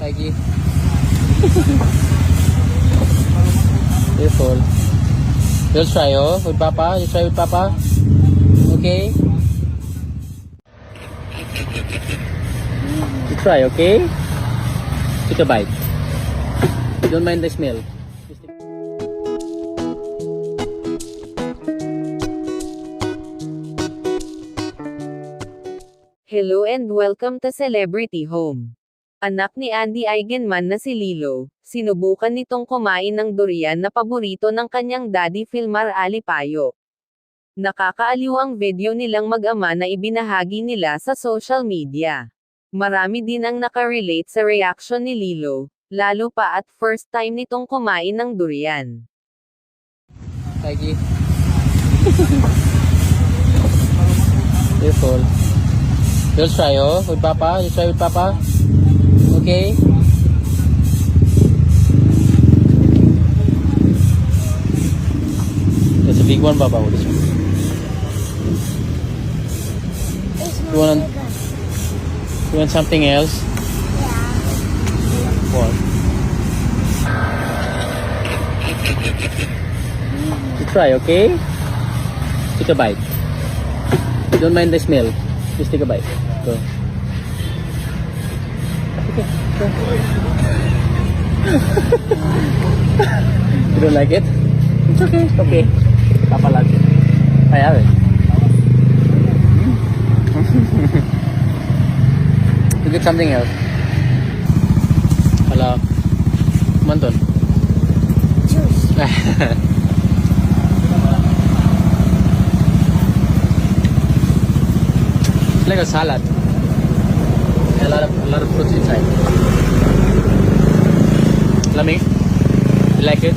Mikey. Careful. You'll try, oh, with Papa. You try with Papa. Okay? You try, okay? Take a bite. Don't mind the smell. Hello and welcome to Celebrity Home. Anak ni Andy Eigenman na si Lilo, sinubukan nitong kumain ng durian na paborito ng kanyang daddy Filmar Alipayo. Nakakaaliw ang video nilang mag-ama na ibinahagi nila sa social media. Marami din ang nakarelate sa reaction ni Lilo, lalo pa at first time nitong kumain ng durian. Mikey. Careful. You'll try, oh, with Papa. You try with Papa. Okay? That's a big one, Papa. What is it? You want, you want something else? What? You try, okay? Take a bite. Don't mind the smell. Just take a bite. Go. You don't like it? It's okay. It's okay. It. I have it. you get something else. Hello. Come on, Don. It's like a salad. A lot of a lot of fruits inside. Lummy, you like it?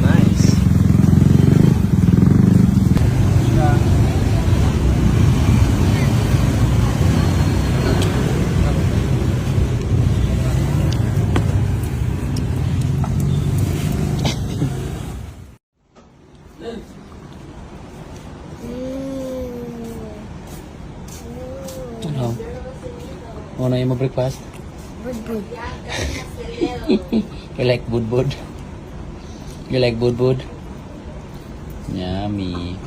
Nice. Ano? Ano yung breakfast? Budbud. You like budbud? You like budbud? Yummy.